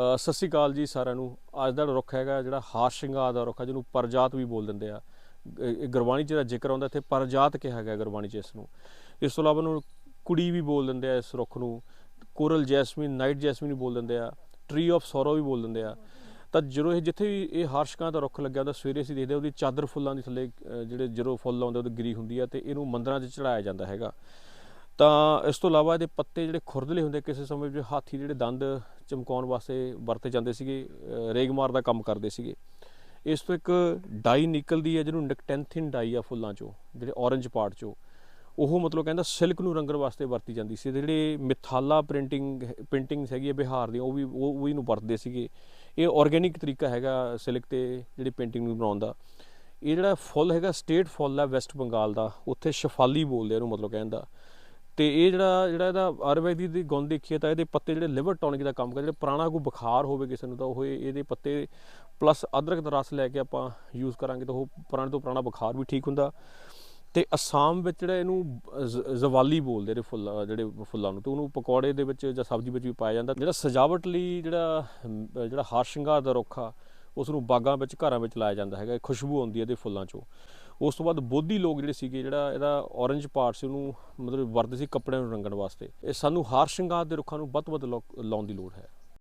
ਸਤਿ ਸ਼੍ਰੀ ਅਕਾਲ ਜੀ ਸਾਰਿਆਂ ਨੂੰ। ਅੱਜ ਦਾ ਰੁੱਖ ਹੈਗਾ, ਜਿਹੜਾ ਹਾਰ ਸ਼ਿੰਗਾਰ ਦਾ ਰੁੱਖ ਹੈ, ਜਿਹਨੂੰ ਪਰਜਾਤ ਵੀ ਬੋਲ ਦਿੰਦੇ ਆ। ਗੁਰਬਾਣੀ 'ਚ ਦਾ ਜ਼ਿਕਰ ਆਉਂਦਾ, ਇੱਥੇ ਪਰਜਾਤ ਕਿਹਾ ਗਿਆ ਗੁਰਬਾਣੀ 'ਚ ਇਸ ਨੂੰ। ਇਸ ਤੋਂ ਇਲਾਵਾ ਨੂੰ ਕੁੜੀ ਵੀ ਬੋਲ ਦਿੰਦੇ ਆ ਇਸ ਰੁੱਖ ਨੂੰ। ਕੋਰਲ ਜੈਸਮੀਨ, ਨਾਈਟ ਜੈਸਮੀਨ ਵੀ ਬੋਲ ਦਿੰਦੇ ਆ। ਟਰੀ ਆਫ ਸੋਰੋ ਵੀ ਬੋਲ ਦਿੰਦੇ ਆ। ਤਾਂ ਜਦੋਂ ਇਹ ਜਿੱਥੇ ਵੀ ਇਹ ਹਾਰਸ਼ਕਾਂ ਦਾ ਰੁੱਖ ਲੱਗਿਆ ਉਹਦਾ ਸਵੇਰੇ ਅਸੀਂ ਦੇਖਦੇ ਹਾਂ ਉਹਦੀ ਚਾਦਰ ਫੁੱਲਾਂ ਦੀ ਥੱਲੇ ਜਿਹੜੇ ਜਦੋਂ ਫੁੱਲ ਆਉਂਦੇ ਉਹਦੇ ਗਰੀ ਹੁੰਦੀ ਆ ਤੇ ਇਹਨੂੰ ਮੰਦਰਾਂ 'ਚ ਚੜਾਇਆ ਜਾਂਦਾ ਹੈਗਾ। ਤਾਂ ਇਸ ਤੋਂ ਇਲਾਵਾ ਇਹਦੇ ਪੱਤੇ ਜਿਹੜੇ ਖੁਰਦਲੇ ਹੁੰਦੇ ਕਿਸੇ ਸਮੇਂ ਵਿੱਚ ਹਾਥੀ ਜਿਹੜੇ ਦੰਦ ਚਮਕਾਉਣ ਵਾਸਤੇ ਵਰਤੇ ਜਾਂਦੇ ਸੀਗੇ ਰੇਗਮਾਰ ਦਾ ਕੰਮ ਕਰਦੇ ਸੀਗੇ। ਇਸ ਤੋਂ ਇੱਕ ਡਾਈ ਨਿਕਲਦੀ ਹੈ ਜਿਹਨੂੰ ਨਿਕਟੈਂਥਿਨ ਡਾਈ ਆ ਫੁੱਲਾਂ ਚੋਂ, ਜਿਹੜੇ ਔਰੰਜ ਪਾਰਟ ਚੋਂ। ਉਹ ਮਤਲਬ ਕਹਿੰਦਾ ਸਿਲਕ ਨੂੰ ਰੰਗਣ ਵਾਸਤੇ ਵਰਤੀ ਜਾਂਦੀ ਸੀ। ਤੇ ਜਿਹੜੇ ਮਿਥਾਲਾ ਪ੍ਰਿੰਟਿੰਗ ਪੇਂਟਿੰਗਸ ਹੈਗੀ ਹੈ ਬਿਹਾਰ ਦੀ, ਉਹ ਵੀ, ਉਹ ਉਹ ਨੂੰ ਵਰਤਦੇ ਸੀਗੇ। ਇਹ ਆਰਗੇਨਿਕ ਤਰੀਕਾ ਹੈਗਾ ਸਿਲਕ ਤੇ ਜਿਹੜੀ ਪੇਂਟਿੰਗ ਨੂੰ ਬਣਾਉਣ ਦਾ। ਇਹ ਜਿਹੜਾ ਫੁੱਲ ਹੈਗਾ, ਸਟੇਟ ਫੁੱਲ ਹੈ ਵੈਸਟ ਬੰਗਾਲ ਦਾ, ਉੱਥੇ ਸ਼ਫਾਲੀ ਬੋਲਦੇ ਆ ਇਹਨੂੰ ਮਤਲਬ ਕਹਿੰਦਾ ਤੇ ਇਹ ਜਿਹੜਾ ਜਿਹੜਾ ਇਹਦਾ ਆਯੁਰਵੈਦਿਕ ਦੀ ਗੁਣ ਦੇਖੀਏ ਤਾਂ ਇਹਦੇ ਪੱਤੇ ਜਿਹੜੇ ਲਿਵਰ ਟੌਨਿਕ ਦਾ ਕੰਮ ਕਰਦੇ, ਜਿਹੜੇ ਪੁਰਾਣਾ ਕੋਈ ਬੁਖਾਰ ਹੋਵੇ ਕਿਸੇ ਨੂੰ ਤਾਂ ਉਹ ਇਹਦੇ ਪੱਤੇ ਪਲੱਸ ਅਦਰਕ ਦਾ ਰਸ ਲੈ ਕੇ ਆਪਾਂ ਯੂਜ਼ ਕਰਾਂਗੇ ਤਾਂ ਉਹ ਪੁਰਾਣੇ ਤੋਂ ਪੁਰਾਣਾ ਬੁਖਾਰ ਵੀ ਠੀਕ ਹੁੰਦਾ। ਤੇ ਅਸਾਮ ਵਿੱਚ ਜਿਹੜਾ ਇਹਨੂੰ ਜ਼- ਜ਼ਵਾਲੀ ਬੋਲਦੇ ਨੇ ਫੁੱਲ, ਜਿਹੜੇ ਫੁੱਲਾਂ ਨੂੰ, ਤੇ ਉਹਨੂੰ ਪਕੌੜੇ ਦੇ ਵਿੱਚ ਜਾਂ ਸਬਜ਼ੀ ਵਿੱਚ ਵੀ ਪਾਇਆ ਜਾਂਦਾ। ਜਿਹੜਾ ਸਜਾਵਟ ਲਈ ਜਿਹੜਾ ਜਿਹੜਾ ਹਾਰ ਸ਼ਿੰਗਾਰ ਦਾ ਰੁੱਖ ਆ ਉਸ ਨੂੰ ਬਾਗਾਂ ਵਿੱਚ, ਘਰਾਂ ਵਿੱਚ ਲਾਇਆ ਜਾਂਦਾ ਹੈਗਾ ਖੁਸ਼ਬੂ ਆਉਂਦੀ ਹੈ ਇਹਦੇ ਫੁੱਲਾਂ ਚੋਂ। ਉਸ ਤੋਂ ਬਾਅਦ ਬੋਧੀ ਲੋਕ ਜਿਹੜੇ ਸੀਗੇ, ਜਿਹੜਾ ਇਹਦਾ ਔਰੰਜ ਪਾਰਟ ਸੀ, ਉਹਨੂੰ ਮਤਲਬ ਵਰਤਦੇ ਸੀ ਕੱਪੜਿਆਂ ਨੂੰ ਰੰਗਣ ਵਾਸਤੇ। ਇਹ ਸਾਨੂੰ ਹਾਰ ਸ਼ਿੰਗਾਰ ਦੇ ਰੁੱਖਾਂ ਨੂੰ ਵੱਧ ਤੋਂ ਵੱਧ ਲੋ- ਲਾਉਣ ਦੀ ਲੋੜ ਹੈ।